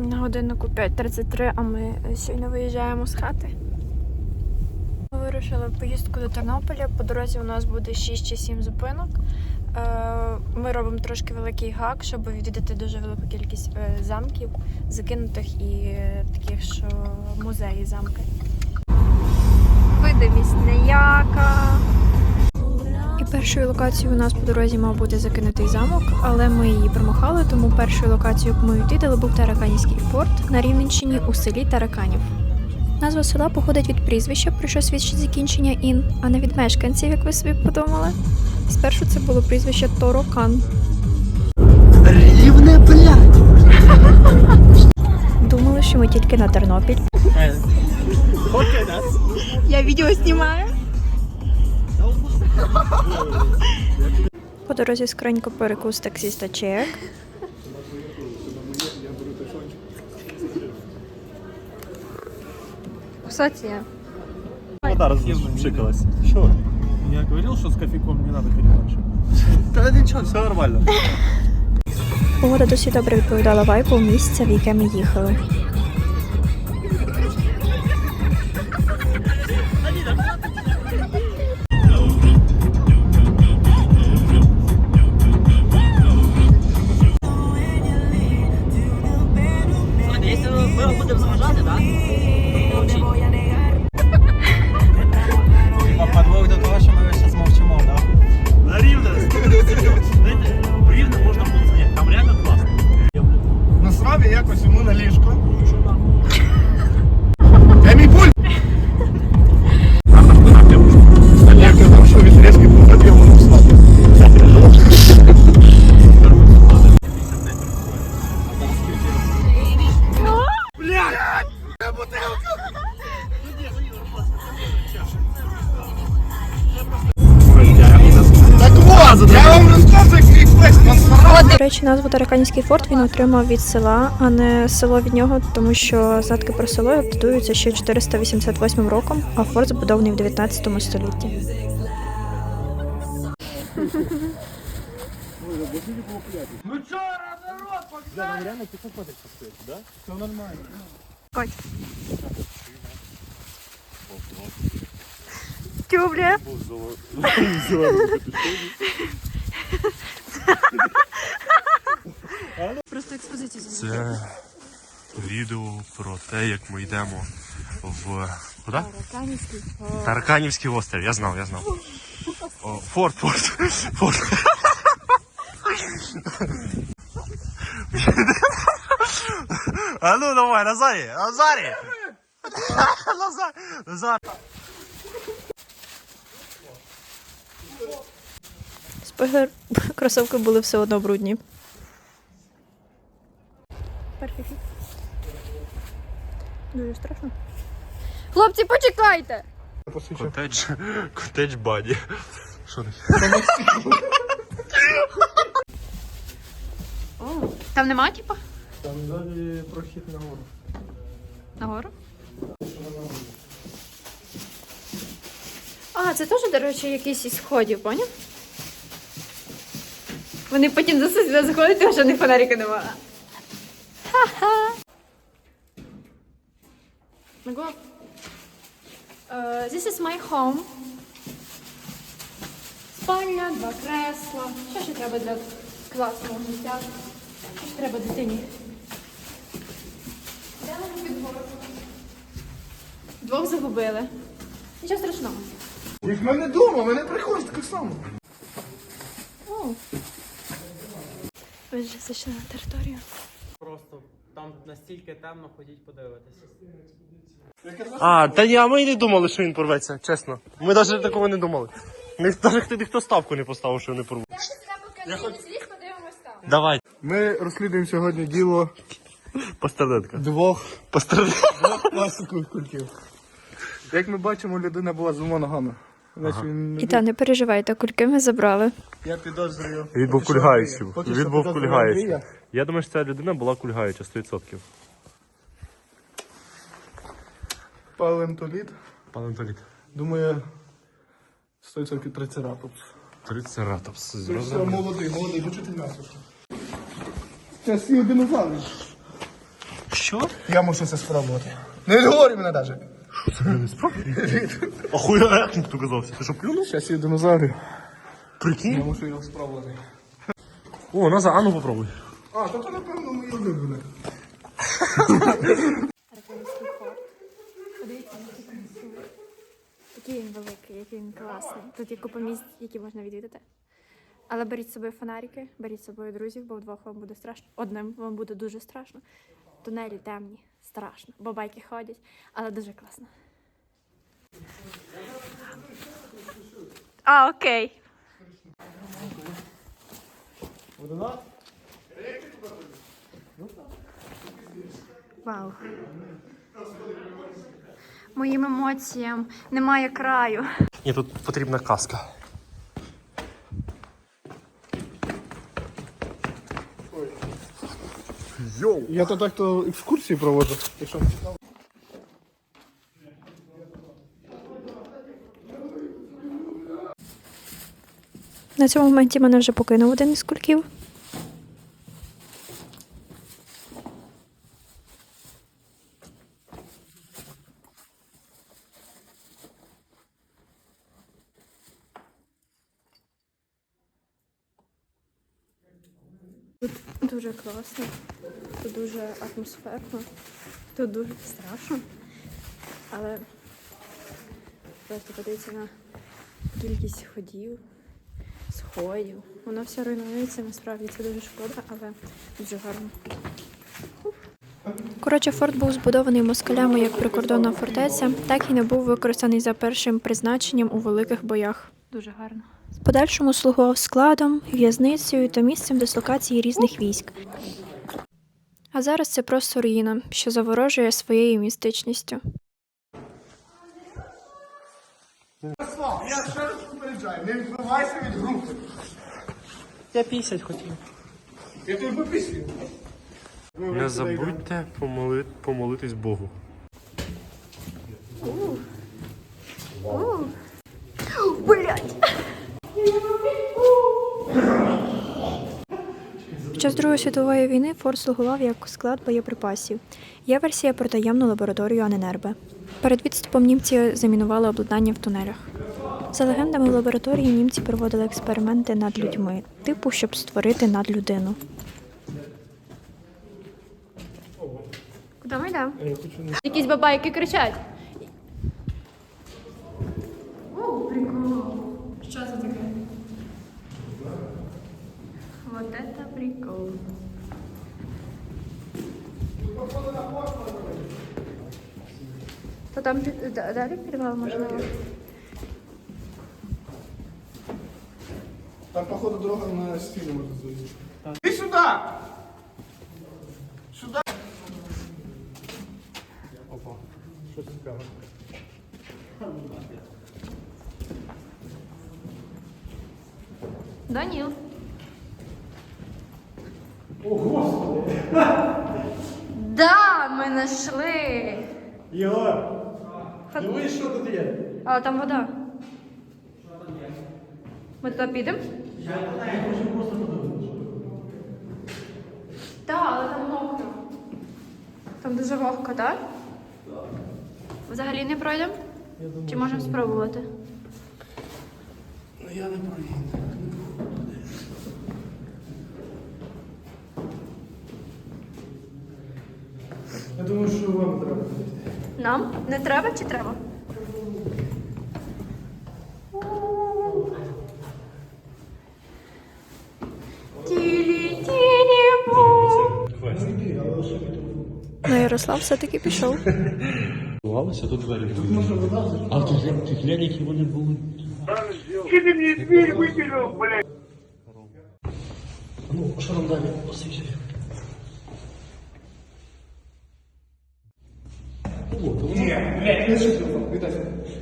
На годиннику 5.33, а ми щойно виїжджаємо з хати. Ми вирушили в поїздку до Тернополя. По дорозі у нас буде 6 чи 7 зупинок. Е, Ми робимо трошки великий гак, щоб відвідати дуже велику кількість е, замків, закинутих і е, таких, що музеї замки. Видимість неяка. І першою локацією у нас по дорозі мав бути закинутий замок, але ми її промахали, тому першою локацією, яку ми відвідали, був Тараканівський форт на Рівненщині у селі Тараканів. Назва села походить від прізвища, про що свідчить закінчення ін, а не від мешканців, як ви собі подумали. Спершу це було прізвище Торокан. Рівне, блядь! Думали, що ми тільки на Тернопіль. Я відео знімаю. По дорозі скринько перекус таксіста чек. Кстати, Вода разпшикалась. Что? Я говорил, что с кофейком не надо перебарщивать. Да ничего, все нормально. погода досить добре відповідала вайбу місця, в яке ми їхали. Так я вам розказую, як мій. До речі, назву Тараканівський форт він отримав від села, а не село від нього, тому що згадки про село датуються ще 488 роком, а форт збудований в 19 столітті. Коть. Тюбля. Просто експозицію Це відео про те, як ми йдемо в куди? Тараканівський острів. Я знав, я знав. О, форт, форт, форт. А ну давай, Назарі, Назарі! Назар, Назар. Кросовки були все одно брудні. Перший хід. Дуже страшно. Хлопці, почекайте! Котедж, котедж баді. Що таке? Там нема, типа? Там далі прохід на гору. Нагору? А, це теж, до речі, якийсь із сходів, поняв? Вони потім засують заходять, тому що не фонарика немає. Ха-ха. Uh, this is my home. Спальня, два кресла. Що ще треба для класного життя? Що ж треба дитині? Де вони під гору? Двох загубили. Нічого страшного. В мене вдома, мене приходить так само. О. Ви вже зайшли на територію. Просто там настільки темно, ходіть подивитися. А, та ні, а ми і не думали, що він порветься, чесно. Ми навіть такого не думали. Навіть ніхто ставку не поставив, що вони порвуть. Давай, Ми розслідуємо сьогодні діло Постерденка. двох Постерденка. пластикових кульків. Як ми бачимо, людина була з двома ногами. Значить, він не І та не переживайте, кульки ми забрали. Я підозрюю. Він був Поки що кульгаючим. Він був підозрюю кульгаючим. Андрія. Я думаю, що ця людина була кульгаюча 100%. Палентоліт. Палентоліт. Думаю, 100% трицератопс. Трицератопс. Це Зрозуміло. молодий, молодий, хочу ти м'ясо. Це всі динозаври. Що? Я мушу це спробувати. Не відговорюй мене навіть. Ахуя, як він тут оказався? Ти що плюнув? Зараз я динозаврів. Я Прикинь. мушу його спробувати. О, Назар, а ну попробуй. А, то це, напевно, моє улюблене. Подивіться, який красивий. Який він великий, який він класний. Тут є купа місць, які можна відвідати. Але беріть з собою фонарики, беріть з собою друзів, бо вдвох вам буде страшно. Одним вам буде дуже страшно. Тунелі темні, страшно, бо байки ходять, але дуже класно. А, окей. Вау. Моїм емоціям немає краю. Ні, тут потрібна каска. Йоу! Я то так то екскурсії проводжу. Якщо цікаво. На цьому моменті мене вже покинув один із кульків. Дуже класно, тут дуже атмосферно, тут дуже страшно, але просто подивіться на кількість ходів сходів. Воно все руйнується, насправді це дуже шкода, але дуже гарно. Коротше, форт був збудований москалями як прикордонна фортеця, так і не був використаний за першим призначенням у великих боях. Дуже гарно. В подальшому слугував складом, в'язницею та місцем дислокації різних військ. А зараз це просто руїна, що заворожує своєю містичністю. Я ще раз попереджаю, не відбивайся від групи. Я 50 хотів. Я тобі пописую. Не забудьте помоли... помолитись Богу. Під час Другої світової війни форт слугував як склад боєприпасів. Є версія про таємну лабораторію Аненербе. Перед відступом німці замінували обладнання в тунелях. За легендами в лабораторії німці проводили експерименти над людьми, типу, щоб створити надлюдину. Куди ми йдемо? Якісь бабайки кричать. Вот это прикол. То там під- да- далі підвал можливо. Там, походу, дорога на стіну може зайти. Іди сюди! Сюди! Опа, щось цікаве. Даніл. Да, ми знайшли. Єгор, Хат- дивись, що тут є. А там вода. Ми туди підемо? Так, але там мокро. Там дуже вогко, так? Взагалі не пройдемо? Чи можемо спробувати? Ну я не проїду. Я думаю, що вам треба. Нам? Не треба чи треба? Ну, Ярослав все-таки пішов. Бувалося тут двері. А тут ти глянь, які вони були. Ну, що нам далі?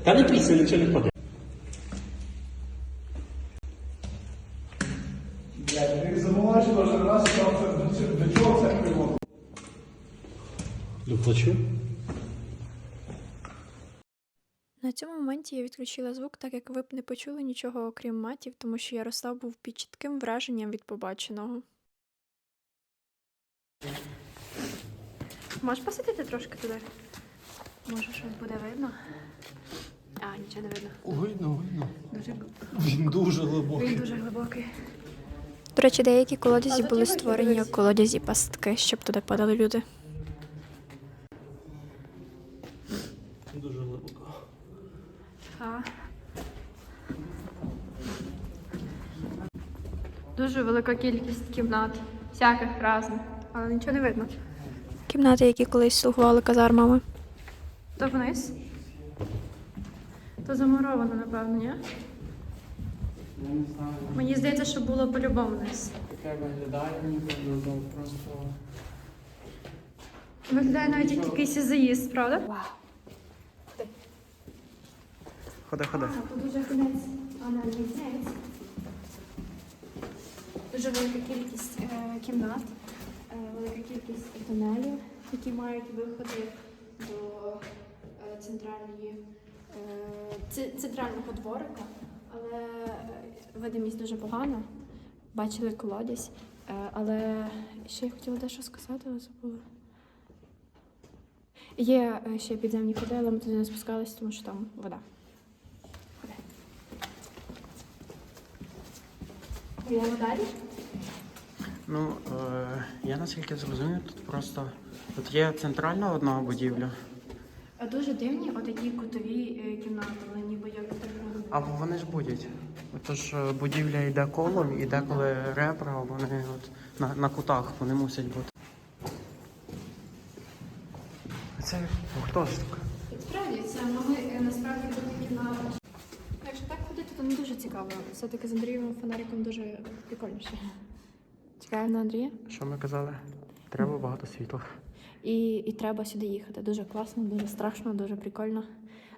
Та не пійся, нічого не впаде. Блядь, ти забуваєш кожен раз, що це до чого це приводить. Доплачу. На цьому моменті я відключила звук, так як ви б не почули нічого окрім матів, тому що Ярослав був під чітким враженням від побаченого. Можеш посидіти трошки туди? Може, щось буде видно? А, нічого не видно. Видно, видно. Дуже, Він дуже глибокий. він дуже глибокий. До речі, деякі колодязі були створені як колодязі пастки, щоб туди падали люди. Дуже глибоко. А. Дуже велика кількість кімнат, всяких разних, але нічого не видно. Кімнати, які колись слугували казармами. То вниз? То замуровано, напевно, ні? Мені здається, що було по-любому вниз. Таке виглядає, ніби просто. Виглядає навіть як якийсь заїзд, правда? Ходи, ходи. Тут дуже кінець анальний Дуже велика кількість е, кімнат, е, велика кількість тунелів, які мають виходи до центральної, е, центрального дворика, але видимість дуже погана. Бачили колодязь. Е, але ще я хотіла дещо сказати, але забула. Є е, ще підземні ходи, але ми туди не спускалися, тому що там вода. Йдемо далі? Ну, е, я наскільки зрозумів, тут просто тут є центральна одна будівля, Дуже дивні отакі кутові е, кімнати, вони ніби як так а вони ж будуть. Тож е, будівля йде колом, і деколи ребра, вони от на, на кутах вони мусять бути. Це гуртожиток. Справді, це ми е, насправді були кімнати. Якщо так ходити, то не дуже цікаво. Все-таки з Андрієм фонариком дуже прикольніше. Чекаємо на Андрія. Що ми казали? Треба багато світла. І, і треба сюди їхати. Дуже класно, дуже страшно, дуже прикольно.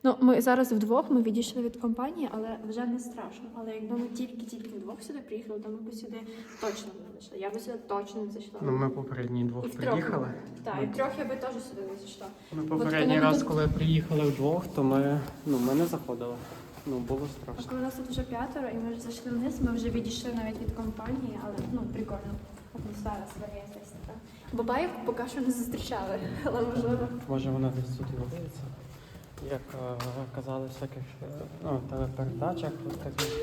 Ну, ми зараз вдвох ми відійшли від компанії, але вже не страшно. Але якби ми тільки-тільки вдвох сюди приїхали, то ми б сюди точно не зайшли. Я би сюди точно не зайшла. Ну, ми попередні двох приїхали. Так, і трьох я би теж сюди не зайшла. Ми попередній коли раз, тут- коли приїхали вдвох, то ми, ну, ми не заходили. Ну, було А страшно. коли нас тут вже п'ятеро, і ми вже зайшли вниз, ми вже відійшли навіть від компанії, але ну прикольно. Атмосфера своя якась така. Бабаїв поки що не зустрічали, але можливо. Може вона десь тут і. Як е, казали в всяких е, ну, телепередачах, таких,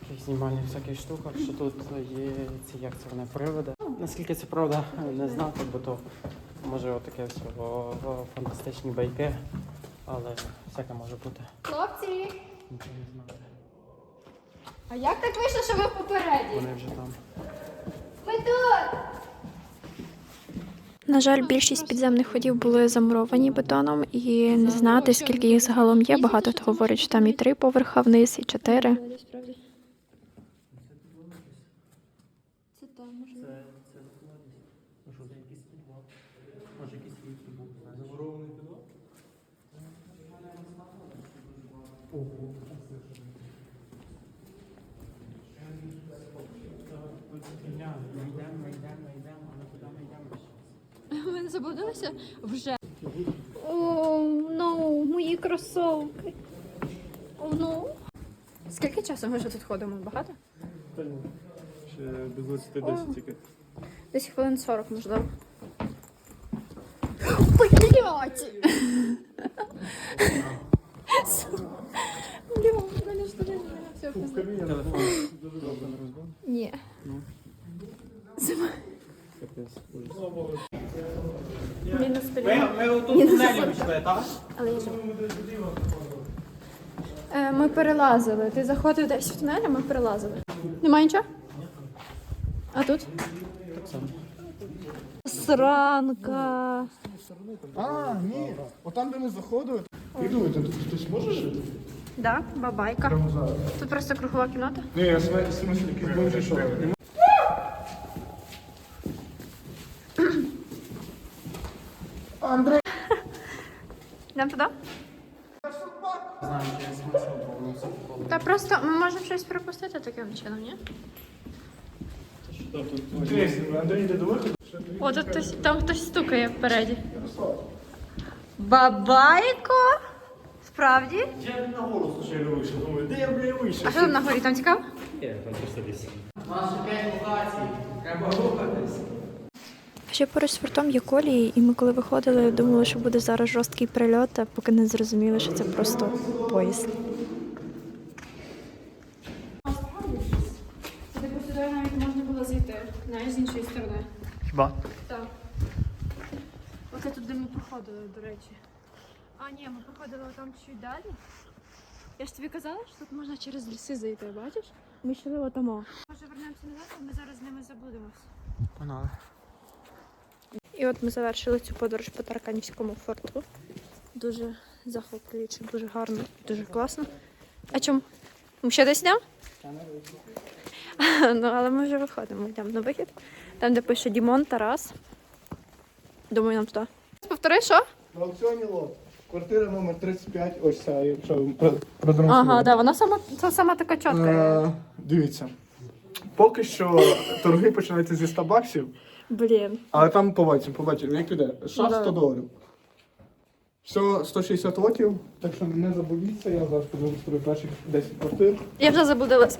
таких знімальних всяких штуках, що тут є ці як це вони привиди. Ну, Наскільки це правда, не знати, бо то може отаке все фантастичні байки, але всяке може бути. Хлопці! Нічого не знати. А як так вийшло, що ви попереді? Вони вже там. Ми тут! На жаль, більшість підземних ходів були замуровані бетоном, і не знати, скільки їх загалом є. Багато хто говорить, що там і три поверха вниз, і чотири. Це там може. Ми заблудилися вже. О, ну, мої кросовки. О, ну. Скільки часу ми вже тут ходимо? Багато? Ще без 20 тільки. Десь хвилин 40, можливо. Блять! Блін, мене ж все Телефон. Ні. Мінус. Е, Ми перелазили. Ти заходив десь в тунель, а ми перелазили. Немає нічого? А тут? Так само. Сранка. А, ні. Отам, де ми заходили. Як думаєте, тут хтось може жити? Да, бабайка. Тут просто кругова кімната. Ні, я в смислі, якийсь бомжі що. Андрей! Йдемо туди? Та просто ми можемо щось пропустити таким чином, ні? Андрій йде до виходу? О, тут хтось, там хтось стукає впереді. Бабайко? Справді? Я на гору слушай, вийшов. Думаю, де я, бля, вийшов? А що там на горі? Там цікаво? У нас ще п'ять локацій. Треба рухатись. А ще поруч з фортом є колії, і ми коли виходили, думали, що буде зараз жорсткий прильот, а поки не зрозуміли, що це просто поїзд. Сюди навіть можна було зайти, навіть з іншої сторони. Хіба? Так. Оце тут, де ми проходили, до речі. А, ні, ми проходили там чуть далі. Я ж тобі казала, що тут можна через ліси зайти, бачиш? Ми йшли отамо. Може вернемося назад, а ми зараз з ними заблудимось. Погнали. І от ми завершили цю подорож по Тараканівському форту. Дуже захоплююче, дуже гарно, дуже класно. А чому? Ми ще десь йдемо? ну, але ми вже виходимо, йдемо на вихід. Там, де пише Дімон, Тарас. Думаю, нам туди. Повтори, що? На аукціоні лот. Квартира номер 35, ось ця, якщо ви про- продемонструю. Ага, да, вона сама, це сама така чітка. Е, Дивіться. Поки що торги починаються зі 100 баксів, Блін. але там побачимо, побачимо, як піде. США Ну, 100 доларів. Все 160 лотів, так що не забудіться, я зараз продемонструю перших 10 квартир. Я вже заблудилась.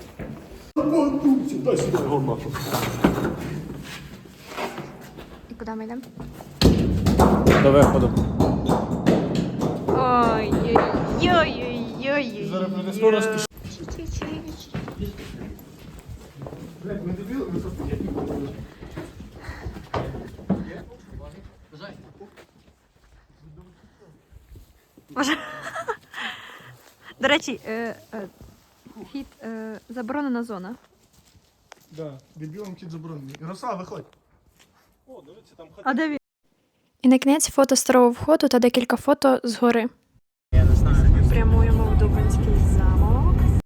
І куди ми йдемо? До виходу. Ой-ой-ой-ой-ой. Зараз буде скоро Блять, ми дебіли, ми просто є. До речі, е, е, вхід е, заборонена зона. Да, дебілом кіт заборонений. Ярослав, виходь. А де він? І на кінець фото старого входу та декілька фото згори.